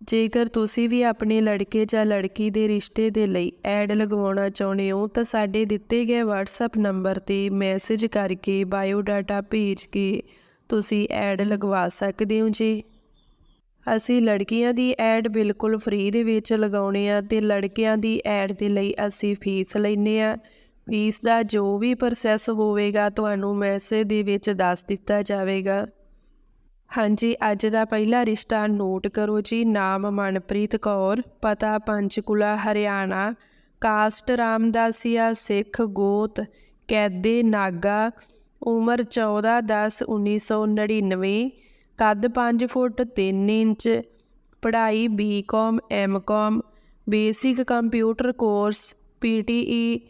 ਜੇਕਰ ਤੁਸੀਂ ਵੀ ਆਪਣੇ ਲੜਕੇ ਜਾਂ ਲੜਕੀ ਦੇ ਰਿਸ਼ਤੇ ਦੇ ਲਈ ਐਡ ਲਗਵਾਉਣਾ ਚਾਹੁੰਦੇ ਹੋ, ਤਾਂ ਸਾਡੇ ਦਿੱਤੇ ਗਏ WhatsApp ਨੰਬਰ ਤੇ ਮੈਸੇਜ ਕਰਕੇ ਬਾਇਓ ਡਾਟਾ ਭੇਜ ਕੇ ਤੁਸੀਂ ਐਡ ਲਗਵਾ ਸਕਦੇ ਹੋ ਜੀ। ਅਸੀਂ ਲੜਕੀਆਂ ਦੀ ਐਡ ਬਿਲਕੁਲ ਫ੍ਰੀ ਦੇ ਵਿੱਚ ਲਗਾਉਣੇ ਆ ਤੇ ਲੜਕਿਆਂ ਦੀ ਐਡ ਦੇ ਲਈ ਅਸੀਂ ਫੀਸ ਲੈਨੇ ਆ। ਫੀਸ ਦਾ ਜੋ ਵੀ ਪ੍ਰੋਸੈਸ ਹੋਵੇਗਾ, ਤੁਹਾਨੂੰ ਮੈਸੇਜ ਦੇ ਵਿੱਚ ਦੱਸ ਦਿੱਤਾ ਜਾਵੇਗਾ। ਹਾਂਜੀ, ਅੱਜ ਦਾ ਪਹਿਲਾ ਰਿਸ਼ਤਾ ਨੋਟ ਕਰੋ ਜੀ। ਨਾਮ ਮਨਪ੍ਰੀਤ ਕੌਰ, ਪਤਾ ਪੰਚਕੁਲਾ, ਹਰਿਆਣਾ। ਕਾਸਟ ਰਾਮਦਾਸੀਆ, ਸਿੱਖ ਗੋਤ, ਕੈਦੇ ਨਾਗਾ, ਉਮਰ 14 10 1999 ਕੱਦ 5 ਫੁੱਟ 3 ਇੰਚ। ਪੜ੍ਹਾਈ BCom MCom basic computer course PTE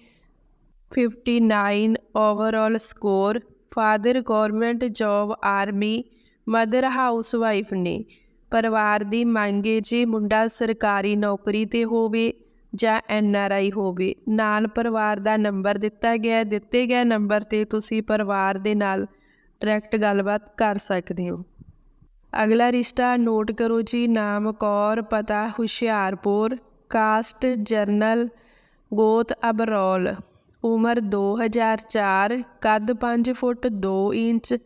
59 overall score father government job army mother housewife ਨੇ। ਪਰਿਵਾਰ ਦੀ ਮੰਗੇ ਜੀ ਮੁੰਡਾ ਸਰਕਾਰੀ ਨੌਕਰੀ ਤੇ ਹੋਵੇ ਜਾਂ ਐਨ ਆਰ ਆਈ ਹੋਵੇ। ਨਾਲ ਪਰਿਵਾਰ ਦਾ ਨੰਬਰ ਦਿੱਤਾ ਗਿਆ ਦਿੱਤੇ ਗਏ ਨੰਬਰ ਤੇ ਤੁਸੀਂ ਪਰਿਵਾਰ ਦੇ ਨਾਲ ਡਾਇਰੈਕਟ ਗੱਲਬਾਤ ਕਰ ਸਕਦੇ ਹੋ। ਅਗਲਾ ਰਿਸ਼ਤਾ ਨੋਟ ਕਰੋ ਜੀ। ਨਾਮ ਕੌਰ, ਪਤਾ ਹੁਸ਼ਿਆਰਪੁਰ, ਕਾਸਟ ਜਰਨਲ ਗੋਤ ਅਬਰੋਲ। ਉਮਰ 2004 ਕੱਦ 5 ਫੁੱਟ 2 ਇੰਚ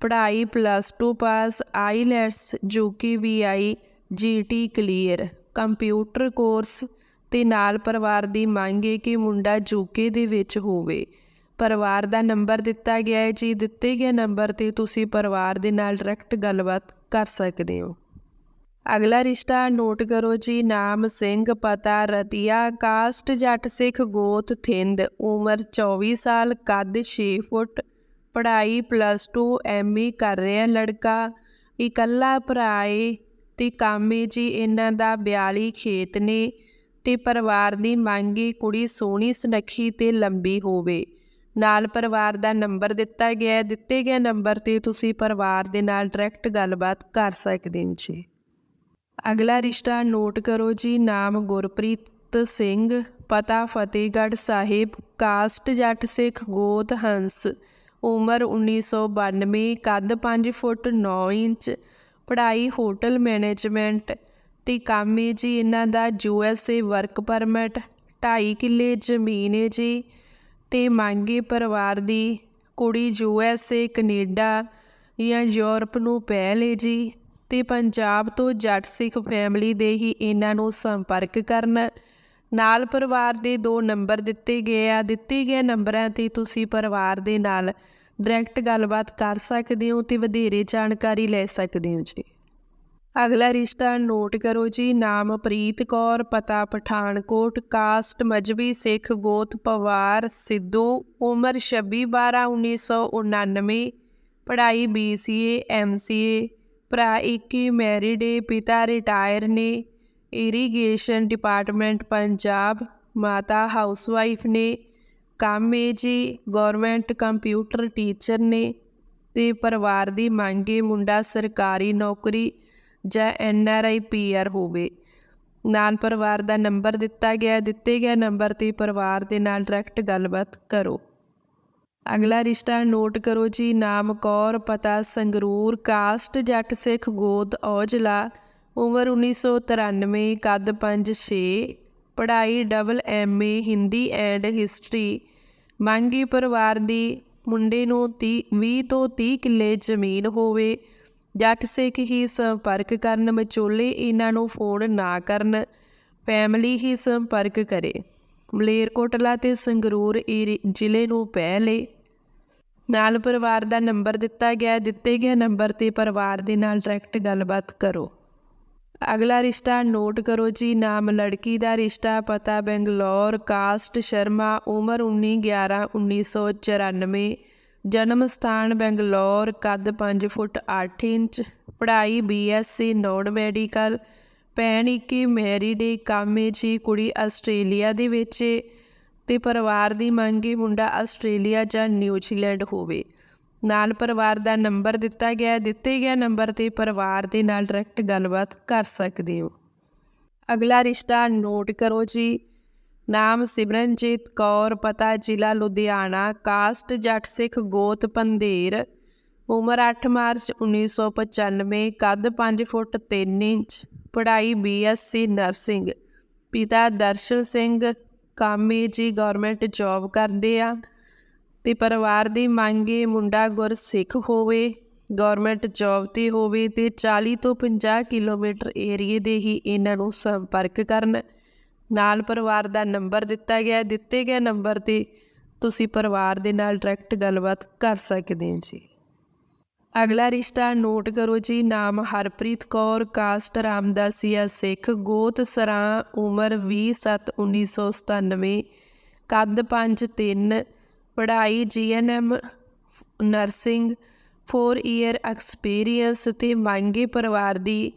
ਪੜ੍ਹਾਈ ਪਲੱਸ 2 ਪਾਸ ਆਈਲੈਟਸ ਜੂਕੀ ਵੀਆਈ ਜੀਟੀ ਕਲੀਅਰ ਕੰਪਿਊਟਰ ਕੋਰਸ ਤੇ ਨਾਲ ਪਰਿਵਾਰ ਦੀ ਮੰਗ ਹੈ ਕਿ ਮੁੰਡਾ ਯੂਕੇ ਦੇ ਵਿੱਚ ਹੋਵੇ। ਪਰਿਵਾਰ ਦਾ ਨੰਬਰ ਦਿੱਤਾ ਗਿਆ ਹੈ ਜੀ, ਦਿੱਤੇ ਗਏ ਨੰਬਰ ਤੇ ਤੁਸੀਂ ਪਰਿਵਾਰ ਦੇ ਨਾਲ ਡਾਇਰੈਕਟ ਗੱਲਬਾਤ ਕਰ ਸਕਦੇ ਹੋ। ਅਗਲਾ ਰਿਸ਼ਤਾ ਨੋਟ ਕਰੋ ਜੀ, ਨਾਮ ਸਿੰਘ, ਪਤਾ ਰਤੀਆ ਕਾਸਟ ਜੱਟ ਸਿੱਖ, ਗੋਤ, ਥਿੰਦ, ਉਮਰ 24 ਸਾਲ, ਕੱਦ 6 ਫੁੱਟ ਪੜ੍ਹਾਈ ਪਲੱਸ 2 ਐਮਏ ਕਰ ਰਿਹਾ ਲੜਕਾ। ਇਕੱਲਾ ਭਰਾ ਏ ਤੇ ਕਾਮੇ ਜੀ ਇਹਨਾਂ ਦਾ 42 ਖੇਤ ਨੇ ਤੇ ਪਰਿਵਾਰ ਦੀ ਮੰਗੀ ਕੁੜੀ ਸੋਹਣੀ ਸੁਨੱਖੀ ਤੇ ਲੰਬੀ ਹੋਵੇ। ਨਾਲ ਪਰਿਵਾਰ ਦਾ ਨੰਬਰ ਦਿੱਤਾ ਗਿਆ ਦਿੱਤੇ ਗਏ ਨੰਬਰ ਤੇ ਤੁਸੀਂ ਪਰਿਵਾਰ ਦੇ ਨਾਲ ਡਾਇਰੈਕਟ ਗੱਲਬਾਤ ਕਰ ਸਕਦੇ ਹੋ ਜੀ। ਅਗਲਾ ਰਿਸ਼ਤਾ ਨੋਟ ਕਰੋ ਜੀ। ਨਾਮ ਗੁਰਪ੍ਰੀਤ ਸਿੰਘ, ਪਤਾ ਫਤਿਹਗੜ੍ਹ ਸਾਹਿਬ, ਕਾਸਟ ਜੱਟ ਸਿੱਖ ਗੋਤ ਹੰਸ। ਉਮਰ 1992 ਕੱਦ 5 ਫੁੱਟ 9 ਇੰਚ, ਪੜ੍ਹਾਈ ਹੋਟਲ ਮੈਨੇਜਮੈਂਟ ਤੇ ਕੰਮ ਹੈ ਜੀ ਇਹਨਾਂ ਦਾ U S A work permit 2.5 ਕਿੱਲੇ ਜ਼ਮੀਨ ਹੈ ਜੀ ਤੇ ਮੰਗੇ ਪਰਿਵਾਰ ਦੀ ਕੁੜੀ ਯੂ ਐਸ ਏ ਕੈਨੇਡਾ ਜਾਂ ਯੂਰਪ ਨੂੰ ਪਹਿਲ ਪਹਿਲੇ ਜੀ ਤੇ ਪੰਜਾਬ ਤੋਂ ਜੱਟ ਸਿੱਖ ਫੈਮਿਲੀ ਦੇ ਹੀ ਇਹਨਾਂ ਨੂੰ ਸੰਪਰਕ ਕਰਨ। ਨਾਲ ਪਰਿਵਾਰ ਦੇ ਦੋ ਨੰਬਰ ਦਿੱਤੇ ਗਏ ਆ, ਦਿੱਤੇ ਗਏ ਨੰਬਰਾਂ ਤੇ ਤੁਸੀਂ ਪਰਿਵਾਰ ਦੇ ਨਾਲ ਡਾਇਰੈਕਟ ਗੱਲਬਾਤ ਕਰ ਸਕਦੇ ਹੋ ਤੇ ਵਧੇਰੇ ਜਾਣਕਾਰੀ ਲੈ ਸਕਦੇ ਹੋ ਜੀ। ਅਗਲਾ ਰਿਸ਼ਤਾ ਨੋਟ ਕਰੋ ਜੀ, ਨਾਮ ਪ੍ਰੀਤ ਕੌਰ, ਪਤਾ ਪਠਾਨਕੋਟ, ਕਾਸਟ ਮਜਬੀ, ਸਿੱਖ ਗੋਤ ਪਵਾਰ, ਸਿੱਧੂ, ਉਮਰ 26 12 1999 ਪੜ੍ਹਾਈ BCA MCA ਭਰਾ ਇੱਕ ਹੀ ਮੈਰਿਡ ਏ, ਪਿਤਾ ਰਿਟਾਇਰ ਨੇ, ਇਰੀਗੇਸ਼ਨ ਡਿਪਾਰਟਮੈਂਟ ਪੰਜਾਬ, ਮਾਤਾ ਹਾਊਸਵਾਈਫ ਨੇ ਕੰਮ ਏ ਜੀ ਗਵਰਨਮੈਂਟ ਕੰਪਿਊਟਰ ਟੀਚਰ ਨੇ ਤੇ ਪਰਿਵਾਰ ਦੀ ਮੰਗੇ ਮੁੰਡਾ ਸਰਕਾਰੀ ਨੌਕਰੀ ਜਾਂ N R I P R ਹੋਵੇ। ਨਾਲ ਪਰਿਵਾਰ ਦਾ ਨੰਬਰ ਦਿੱਤਾ ਗਿਆ, ਦਿੱਤੇ ਗਏ ਨੰਬਰ ਤੇ ਪਰਿਵਾਰ ਦੇ ਨਾਲ ਡਾਇਰੈਕਟ ਗੱਲਬਾਤ ਕਰੋ। ਅਗਲਾ ਰਿਸ਼ਤਾ ਨੋਟ ਕਰੋ ਜੀ, ਨਾਮ ਕੌਰ, ਪਤਾ ਸੰਗਰੂਰ ਕਾਸਟ ਜੱਟ ਸਿੱਖ, ਗੋਦ, ਔਜਲਾ, ਉਮਰ 1993 ਕੱਦ 5-6 ਪੜ੍ਹਾਈ double MA Hindi and history. ਮੰਗੀ ਪਰਿਵਾਰ ਦੀ ਮੁੰਡੇ ਨੂੰ 20 ਤੋਂ 30 ਕਿੱਲੇ ਜ਼ਮੀਨ ਹੋਵੇ, ਜੱਟ ਸਿੱਖ ਹੀ ਸੰਪਰਕ ਕਰਨ ਮਚੋਲੇ ਇਹਨਾਂ ਨੂੰ ਫੋਨ ਨਾ ਕਰਨ, ਫੈਮਿਲੀ ਹੀ ਸੰਪਰਕ ਕਰੇ। ਮਲੇਰਕੋਟਲਾ ਤੇ ਸੰਗਰੂਰ ਜ਼ਿਲ੍ਹੇ ਨੂੰ ਪਹਿਲੇ ਨਾਲ ਪਰਿਵਾਰ ਦਾ ਨੰਬਰ ਦਿੱਤਾ ਗਿਆ, ਦਿੱਤੇ ਗਏ ਨੰਬਰ ਤੇ ਪਰਿਵਾਰ ਦੇ ਨਾਲ ਡਾਇਰੈਕਟ ਗੱਲਬਾਤ ਕਰੋ। ਅਗਲਾ ਰਿਸ਼ਤਾ ਨੋਟ ਕਰੋ ਜੀ, ਨਾਮ ਲੜਕੀ ਦਾ ਰਿਸ਼ਤਾ, ਪਤਾ ਬੰਗਲੌਰ, ਕਾਸਟ ਸ਼ਰਮਾ, ਉਮਰ 19 11 1994 ਜਨਮ ਸਥਾਨ ਬੰਗਲੌਰ, ਕੱਦ 5 ਫੁੱਟ 8 ਇੰਚ, ਪੜ੍ਹਾਈ ਬੀਐਸਸੀ ਨੋਨ ਮੈਡੀਕਲ। ਭੈਣ ਇੱਕੀ, ਮੈਰਿਡ ਏ ਕੰਮ ਜੀ, ਕੁੜੀ ਆਸਟ੍ਰੇਲੀਆ ਦੇ ਵਿੱਚ ਏ। ਤੇ ਪਰਿਵਾਰ ਦੀ ਮੰਗ ਏ ਮੁੰਡਾ ਆਸਟ੍ਰੇਲੀਆ ਜਾਂ ਨਿਊਜ਼ੀਲੈਂਡ ਹੋਵੇ। ਨਾਲ ਪਰਿਵਾਰ ਦਾ ਨੰਬਰ ਦਿੱਤਾ ਗਿਆ, ਦਿੱਤੇ ਗਿਆ ਨੰਬਰ ਤੇ ਪਰਿਵਾਰ ਦੇ ਨਾਲ ਡਾਇਰੈਕਟ ਗੱਲਬਾਤ ਕਰ ਸਕਦੇ ਹੋ। ਅਗਲਾ ਰਿਸ਼ਤਾ ਨੋਟ ਕਰੋ ਜੀ। ਨਾਮ ਸਿਮਰਨਜੀਤ ਕੌਰ, ਪਤਾ ਜ਼ਿਲ੍ਹਾ ਲੁਧਿਆਣਾ, ਕਾਸਟ ਜੱਟ ਸਿੱਖ ਗੋਤ ਪੰਧੇਰ, ਉਮਰ 8 ਮਾਰਚ 1995 ਕੱਦ 5 ਫੁੱਟ 3 ਇੰਚ, ਪੜ੍ਹਾਈ ਬੀਐਸਸੀ ਨਰਸਿੰਗ, ਪਿਤਾ ਦਰਸ਼ਨ ਸਿੰਘ, ਕਾਮੇ ਜੀ ਗਵਰਨਮੈਂਟ ਜੌਬ ਕਰਦੇ ਆ। ਤੇ ਪਰਿਵਾਰ ਦੀ ਮੰਗੇ ਮੁੰਡਾ ਗੁਰਸਿੱਖ ਹੋਵੇ ਗਵਰਨਮੈਂਟ ਜੌਬ ਤੇ ਹੋਵੇ ਤੇ 40 ਤੋਂ 50 ਕਿਲੋਮੀਟਰ ਏਰੀਏ ਦੇ ਹੀ ਇਹਨਾਂ ਨੂੰ ਸੰਪਰਕ ਕਰਨ। ਨਾਲ ਪਰਿਵਾਰ ਦਾ ਨੰਬਰ ਦਿੱਤਾ ਗਿਆ, ਦਿੱਤੇ ਗਏ ਨੰਬਰ ਤੇ ਤੁਸੀਂ ਪਰਿਵਾਰ ਦੇ ਨਾਲ ਡਾਇਰੈਕਟ ਗੱਲਬਾਤ ਕਰ ਸਕਦੇ ਹੋ ਜੀ। ਅਗਲਾ ਰਿਸ਼ਤਾ ਨੋਟ ਕਰੋ ਜੀ, ਨਾਮ ਹਰਪ੍ਰੀਤ ਕੌਰ ਕਾਸਟ ਰਾਮਦਾਸੀਆ ਸਿੱਖ, ਗੋਤ ਸਰਾਂ, ਉਮਰ 20/7/1997 ਕੱਦ 5'3 ਪੜ੍ਹਾਈ, ਜੀਐਨਐਮ, ਨਰਸਿੰਗ 4 ਈਅਰ ਐਕਸਪੀਰੀਅੰਸ ਤੇ ਮੰਗੇ ਪਰਿਵਾਰ ਦੀ।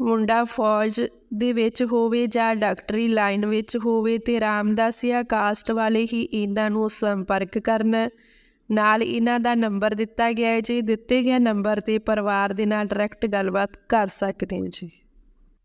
ਮੁੰਡਾ ਫੌਜ ਦੇ ਵਿੱਚ ਹੋਵੇ ਜਾਂ ਡਾਕਟਰੀ ਲਾਈਨ ਵਿੱਚ ਹੋਵੇ ਤੇ ਰਾਮਦਾਸੀਆ ਕਾਸਟ ਵਾਲੇ ਹੀ ਇਹਨਾਂ ਨੂੰ ਸੰਪਰਕ ਕਰਨ। ਨਾਲ ਇਹਨਾਂ ਦਾ ਨੰਬਰ ਦਿੱਤਾ ਗਿਆ ਹੈ। ਜੀ ਦਿੱਤੇ ਗਏ ਨੰਬਰ ਤੇ ਪਰਿਵਾਰ ਦੇ ਨਾਲ ਡਾਇਰੈਕਟ ਗੱਲਬਾਤ ਕਰ ਸਕਦੇ ਹੋ ਜੀ।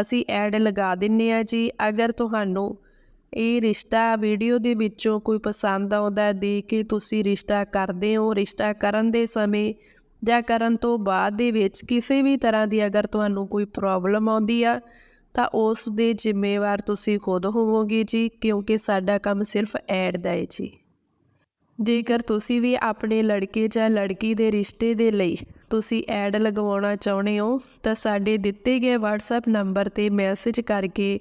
ਅਸੀਂ ਐਡ ਲਗਾ ਦਿੰਨੇ ਆ ਜੀ। ਅਗਰ ਤੁਹਾਨੂੰ ਇਹ ਰਿਸ਼ਤਾ ਵੀਡੀਓ ਦੇ ਵਿੱਚੋਂ ਕੋਈ ਪਸੰਦ ਆਉਂਦਾ ਹੈ, ਦੇਖ ਕੇ ਤੁਸੀਂ ਰਿਸ਼ਤਾ ਕਰਦੇ ਹੋ ਰਿਸ਼ਤਾ ਕਰਨ ਦੇ ਸਮੇਂ ਜਾਂ ਕਰਨ ਤੋਂ ਬਾਅਦ ਦੇ ਵਿੱਚ ਕਿਸੇ ਵੀ ਤਰ੍ਹਾਂ ਦੀ ਅਗਰ ਤੁਹਾਨੂੰ ਕੋਈ ਪ੍ਰੋਬਲਮ ਆਉਂਦੀ ਆ ਤਾਂ ਉਸ ਦੇ ਜ਼ਿੰਮੇਵਾਰ ਤੁਸੀਂ ਖੁਦ ਹੋਵੋਗੇ ਜੀ ਕਿਉਂਕਿ ਸਾਡਾ ਕੰਮ ਸਿਰਫ ਐਡ ਦਾ ਹੈ ਜੀ। ਜੇਕਰ ਤੁਸੀਂ ਵੀ ਆਪਣੇ ਲੜਕੇ ਜਾਂ ਲੜਕੀ ਦੇ ਰਿਸ਼ਤੇ ਦੇ ਲਈ ਤੁਸੀਂ ਐਡ ਲਗਵਾਉਣਾ ਚਾਹੁੰਦੇ ਹੋ, ਤਾਂ ਸਾਡੇ ਦਿੱਤੇ ਗਏ WhatsApp ਨੰਬਰ ਤੇ ਮੈਸੇਜ ਕਰਕੇ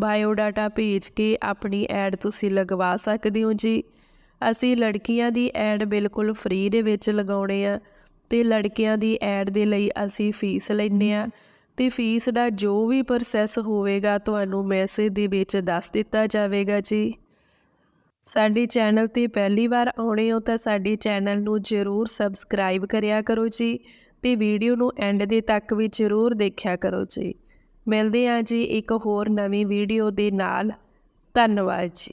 ਬਾਇਓਡਾਟਾ ਭੇਜ ਕੇ ਆਪਣੀ ਐਡ ਤੁਸੀਂ ਲਗਵਾ ਸਕਦੇ ਹੋ ਜੀ। ਅਸੀਂ ਲੜਕੀਆਂ ਦੀ ਐਡ ਬਿਲਕੁਲ ਫ੍ਰੀ ਦੇ ਵਿੱਚ ਲਗਾਉਣੇ ਆ ਤੇ ਲੜਕਿਆਂ ਦੀ ਐਡ ਦੇ ਲਈ ਅਸੀਂ ਫੀਸ ਲੈਂਦੇ ਆ ਤੇ ਫੀਸ ਦਾ ਜੋ ਵੀ ਪ੍ਰੋਸੈਸ ਹੋਵੇਗਾ, ਤੁਹਾਨੂੰ ਮੈਸੇਜ ਦੇ ਵਿੱਚ ਦੱਸ ਦਿੱਤਾ ਜਾਵੇਗਾ ਜੀ। ਸਾਡੇ ਚੈਨਲ ਤੇ ਪਹਿਲੀ ਵਾਰ ਆਉਣੇ ਹੋ ਤਾਂ ਸਾਡੇ ਚੈਨਲ ਨੂੰ ਜ਼ਰੂਰ ਸਬਸਕ੍ਰਾਈਬ ਕਰਿਆ ਕਰੋ ਜੀ ਤੇ ਵੀਡੀਓ ਨੂੰ ਐਂਡ ਦੇ ਤੱਕ ਵੀ ਜ਼ਰੂਰ ਦੇਖਿਆ ਕਰੋ ਜੀ। ਮਿਲਦੇ ਹਾਂ ਜੀ ਇੱਕ ਹੋਰ ਨਵੀਂ ਵੀਡੀਓ ਦੇ ਨਾਲ। ਧੰਨਵਾਦ ਜੀ।